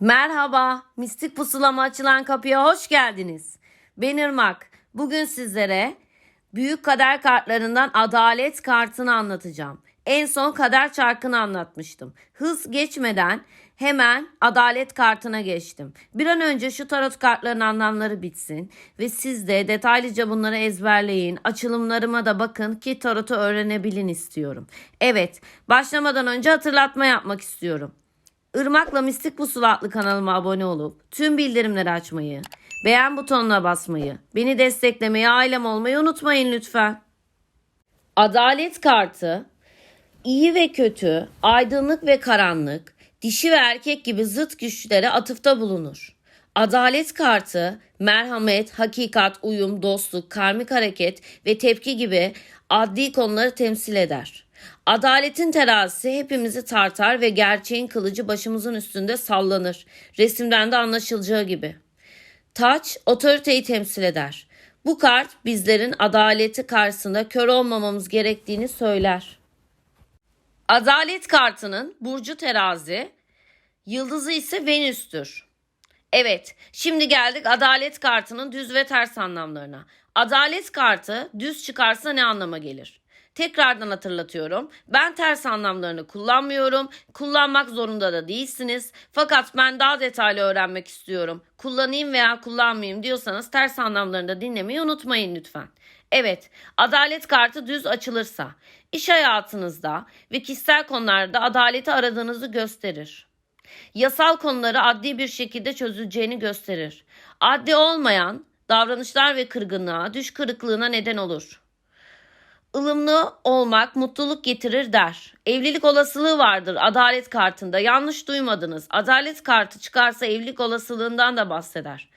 Merhaba, Mistik Pusulama açılan kapıya hoş geldiniz. Ben Irmak. Bugün sizlere büyük kader kartlarından adalet kartını anlatacağım. En son kader çarkını anlatmıştım. Hız geçmeden hemen adalet kartına geçtim. Bir an önce şu tarot kartlarının anlamları bitsin ve siz de detaylıca bunları ezberleyin. Açılımlarıma da bakın ki tarotu öğrenebilin istiyorum. Evet, başlamadan önce hatırlatma yapmak istiyorum. Irmak'la Mistik Pusula adlı kanalıma abone olup tüm bildirimleri açmayı, beğen butonuna basmayı, beni desteklemeyi, ailem olmayı unutmayın lütfen. Adalet kartı iyi ve kötü, aydınlık ve karanlık, dişi ve erkek gibi zıt güçlere atıfta bulunur. Adalet kartı merhamet, hakikat, uyum, dostluk, karmik hareket ve tepki gibi adli konuları temsil eder. Adaletin terazisi hepimizi tartar ve gerçeğin kılıcı başımızın üstünde sallanır. Resimden de anlaşılacağı gibi. Taç otoriteyi temsil eder. Bu kart bizlerin adaleti karşısında kör olmamamız gerektiğini söyler. Adalet kartının burcu terazi, yıldızı ise Venüs'tür. Evet, şimdi geldik adalet kartının düz ve ters anlamlarına. Adalet kartı düz çıkarsa ne anlama gelir? Tekrardan hatırlatıyorum. Ben ters anlamlarını kullanmıyorum. Kullanmak zorunda da değilsiniz. Fakat ben daha detaylı öğrenmek istiyorum. Kullanayım veya kullanmayayım diyorsanız ters anlamlarını da dinlemeyi unutmayın lütfen. Evet, adalet kartı düz açılırsa iş hayatınızda ve kişisel konularda adaleti aradığınızı gösterir yasal konuları adli bir şekilde çözüleceğini gösterir. Adli olmayan davranışlar ve kırgınlığa, düş kırıklığına neden olur. Ilımlı olmak mutluluk getirir der. Evlilik olasılığı vardır adalet kartında. Yanlış duymadınız. Adalet kartı çıkarsa evlilik olasılığından da bahseder.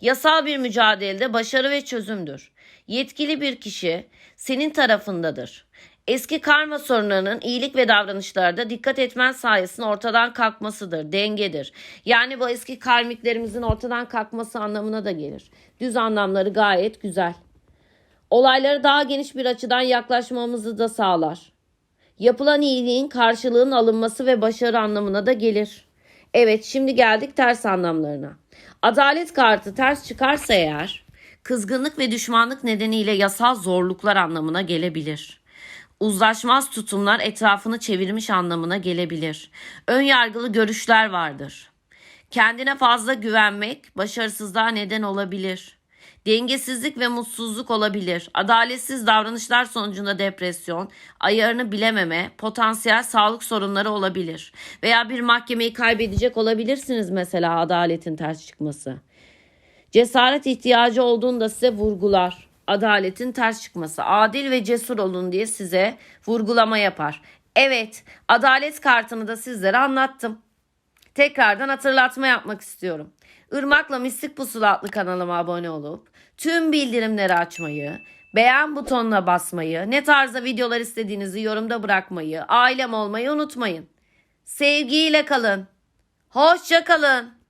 Yasal bir mücadelede başarı ve çözümdür. Yetkili bir kişi senin tarafındadır. Eski karma sorunlarının iyilik ve davranışlarda dikkat etmen sayesinde ortadan kalkmasıdır, dengedir. Yani bu eski karmiklerimizin ortadan kalkması anlamına da gelir. Düz anlamları gayet güzel. Olaylara daha geniş bir açıdan yaklaşmamızı da sağlar. Yapılan iyiliğin karşılığının alınması ve başarı anlamına da gelir. Evet şimdi geldik ters anlamlarına. Adalet kartı ters çıkarsa eğer kızgınlık ve düşmanlık nedeniyle yasal zorluklar anlamına gelebilir. Uzlaşmaz tutumlar etrafını çevirmiş anlamına gelebilir. Ön yargılı görüşler vardır. Kendine fazla güvenmek başarısızlığa neden olabilir. Dengesizlik ve mutsuzluk olabilir. Adaletsiz davranışlar sonucunda depresyon, ayarını bilememe, potansiyel sağlık sorunları olabilir. Veya bir mahkemeyi kaybedecek olabilirsiniz mesela adaletin ters çıkması. Cesaret ihtiyacı olduğunda size vurgular. Adaletin ters çıkması. Adil ve cesur olun diye size vurgulama yapar. Evet, adalet kartını da sizlere anlattım. Tekrardan hatırlatma yapmak istiyorum. Irmak'la Mistik Pusula adlı kanalıma abone olup tüm bildirimleri açmayı, beğen butonuna basmayı, ne tarzda videolar istediğinizi yorumda bırakmayı, ailem olmayı unutmayın. Sevgiyle kalın. Hoşça kalın.